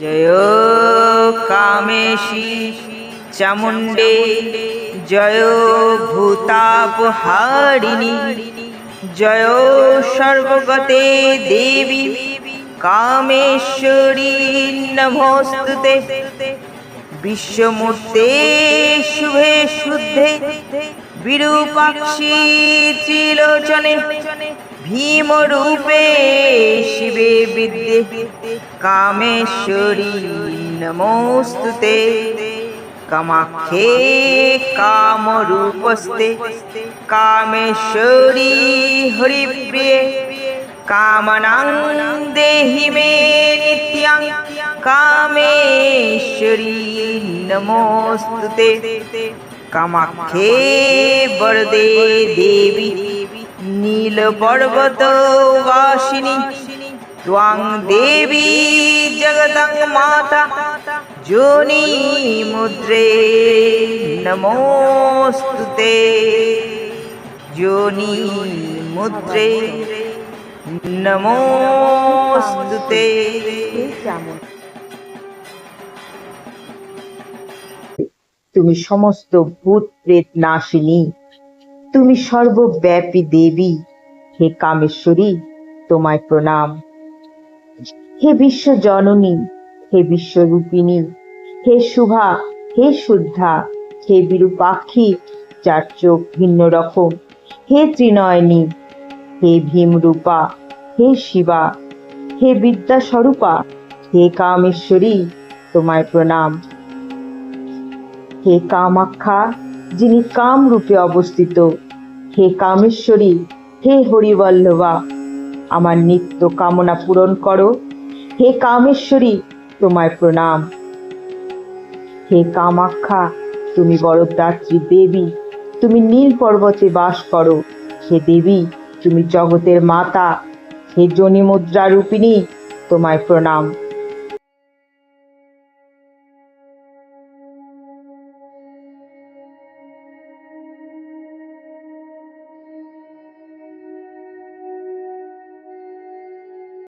জয় কামেশী চামুণ্ডে, জয় ভূতাপহারিণী জয় সর্বগতে দেবী কামেশ্বরী নমস্তুতে। বিশ্বমূর্তে শুভে শুদ্ধে বিরূপাক্ষী ত্রিলোচনে ভীমরূপে শিবে বিদ্যে। কামেশ্বরী নমস্তুতে। কামাক্ষে কামরূপস্তে কামেশ্বরী হরিপ্রিয়ে। কামনাং দেহি মে নিত্যাং। কামেশ্বরী নমস্তুতে। কামাক্ষে বরদে দেবী। নীল ত্বাং দেবী জগদং মাতা যোনি মুদ্রে নমোস্তুতে যোনি মুদ্রে নমোস্তুতে তুমি সমস্ত ভূত প্রেত নাশিনী। তুমি সর্বব্যাপী দেবী। হে কামেশ্বরী, তোমায় প্রণাম। হে বিশ্ব জননী, হে বিশ্বরূপিণী হে শুভা হে শুদ্ধা, হে বিরূপাক্ষী যার চোখ ভিন্ন রকম, হে ত্রিনয়নী, হে ভীমরূপা হে শিবা, হে বিদ্যাস্বরূপা হে কামেশ্বরী, তোমায় প্রণাম। হে কামাখ্যা, যিনি কাম রূপে অবস্থিত, হে কামেশ্বরী, হে হরিবল্লভা আমার নিত্য কামনা পূরণ করো। হে কামেশ্বরী, তোমায় প্রণাম। হে কামাক্ষা তুমি বরদাত্রী দেবী, তুমি নীল পর্বতে বাস করো। হে দেবী, তুমি জগতের মাতা। হে জনিমুদ্রা রূপিণী, তোমায় প্রণাম।